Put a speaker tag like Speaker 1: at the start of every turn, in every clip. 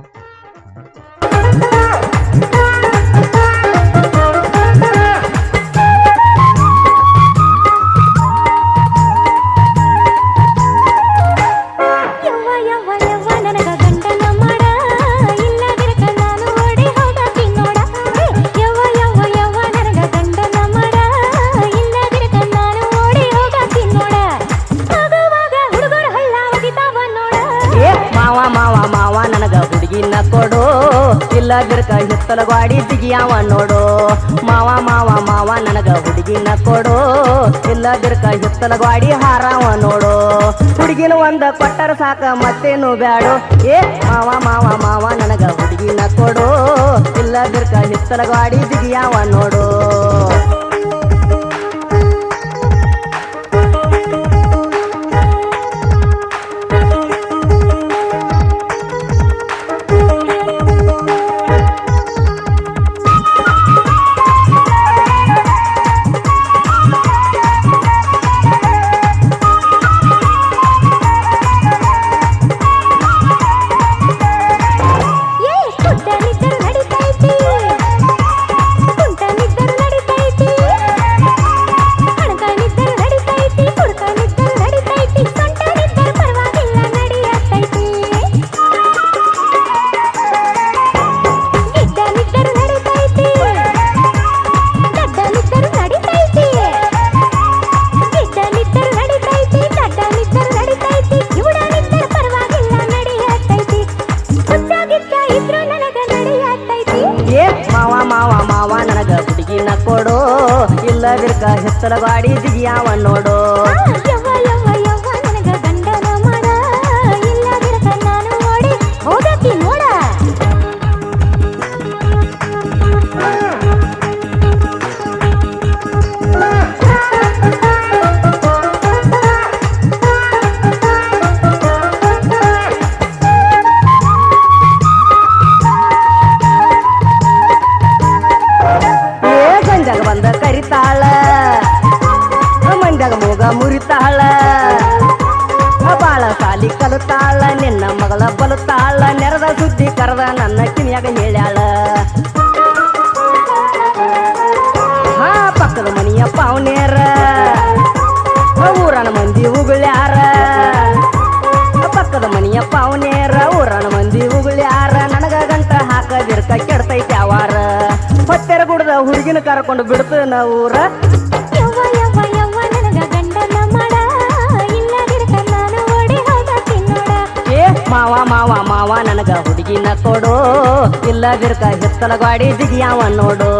Speaker 1: Thank you. ಇಲ್ಲ ಬಿರ್ಕ ಹಿತ್ತಲ ಗಾಡಿ ಜಿಗಿಯಾವ ನೋಡು. ಮಾವ ಮಾವ ಮಾವ ನನಗ ಹುಡುಗಿನ ಕೊಡು. ಇಲ್ಲ ಬಿರ್ಕ ಹಿತ್ತಲ ಗಾಡಿ ಹಾರಾವ ನೋಡು. ಹುಡುಗಿನ ಒಂದ ಕೊಟ್ಟರ ಸಾಕ, ಮತ್ತೇನು ಬ್ಯಾಡು. ಏ, ಮಾವ ಮಾವ ಮಾವ ನನಗ ಹುಡುಗಿನ ಕೊಡು. ಇಲ್ಲ ಬಿರ್ಕ ಹಿತ್ತಲ ಗಾಡಿ ಜಿಗಿಯಾವ ನೋಡು. ಕೊಡು. ಇಲ್ಲ ಹೆಸರ ಬಾಡಿ ಜಿಗಿಯಾವ ನೋಡು. ಮುರಿತಾಳ ಬಾಳ ಸಾಲಿ ಕಲಿತಾಳ ನಿನ್ನ ಮಗಳ ಬಲತಾಳ ನೆರದ ಸುದ್ದಿ ಕರೆದ ನನ್ನ ಕಿನಿಯಾಗ ಹೇಳ್ಯಾಳ. ಹಾ ಪಕ್ಕದ ಮನಿಯ ಪಾವನೇರ ಊರನ ಮಂದಿ ಉಗುಳ್ಯಾರ. ಪಕ್ಕದ ಮನಿಯ ಪಾವನೇರ ಊರನ ಮಂದಿ ಉಗುಳ್ಯಾರ. ನನಗ ಗಂಟ ಹಾಕದಿರ್ಕ ಕೆಡ್ತೈತಿ ಅವಾರ ಹೊತ್ತೆರ ಗುಡ್ದ ಹುಡುಗಿನ ಕರ್ಕೊಂಡು ಬಿಡ್ತನ ಊರ.
Speaker 2: ನನಗ
Speaker 1: ಹುಡುಗಿನ ಕೊಡು. ಇಲ್ಲದಿರ್ಕ ಹೆತ್ತಲ ಗಾಡಿ ಜಿಗಿಯಾವ ನೋಡು.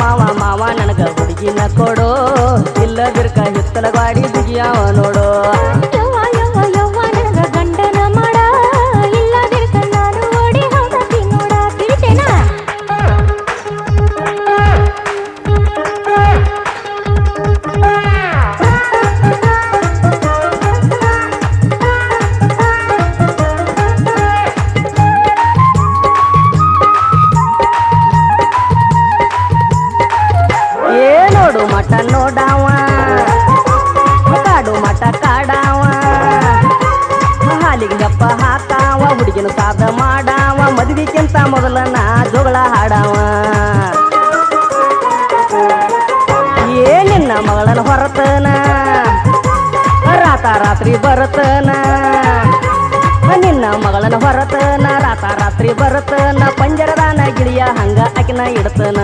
Speaker 1: ಮಾವ ಮಾವ ನನಗ ಹುಡುಗಿನ ಕೊಡೋ. ಇಲ್ಲದಿರ್ಕ ಹಿತ್ತಲ ಬಾಡಿ ಬಿಗಿಯಾವ ನೋಡು. ರಾತ್ರಿ ಬರತನ. ನಿನ್ನ ಮಗಳನ ಹೊರತನ. ರಾತ ರಾತ್ರಿ ಬರತನ. ಪಂಜರದಾನ ಗಿಳಿಯ ಹಂಗ ಆಕಿನ ಇಡ್ತನ.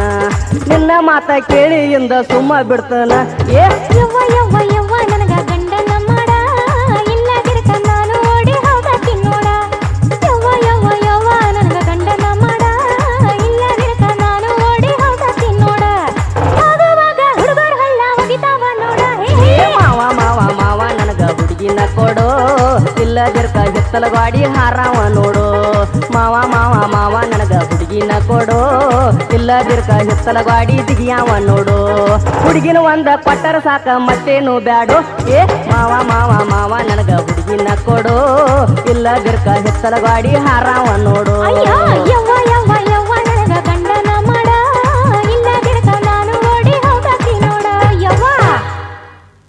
Speaker 1: ನಿನ್ನ ಮಾತ ಕೇಳಿ ಇಂದ ಸುಮ್ಮ ಬಿಡ್ತನ. ಏ,
Speaker 2: ಯವ್ವ ಯವ್ವ ಯವ್ವ. ಇಲ್ಲದಿರ್ಕ
Speaker 1: ಹಿತ್ತಲ ಗಾಡಿ ಹಾರಾವ ನೋಡು. ಮಾವ ಮಾವ ಮಾವ, ನನಗ ಹುಡುಗಿನ ಕೊಡು. ಇಲ್ಲದಿರ್ಕ ಹಿತ್ತಲ ಗಾಡಿ ದಿಗಿಯಾವ ನೋಡು. ಹುಡುಗಿನ ಒಂದ ಕೊಟ್ಟರ ಸಾಕ, ಮತ್ತೇನು ಬ್ಯಾಡು. ಏ, ಮಾವ ಮಾವ ಮಾವ, ನನಗ ಹುಡುಗಿನ ಕೊಡು. ಇಲ್ಲದಿರ್ಕ ಹಿತ್ತಲ ಗಾಡಿ ಹಾರಾವ ನೋಡು.
Speaker 2: ಅಯ್ಯೋ.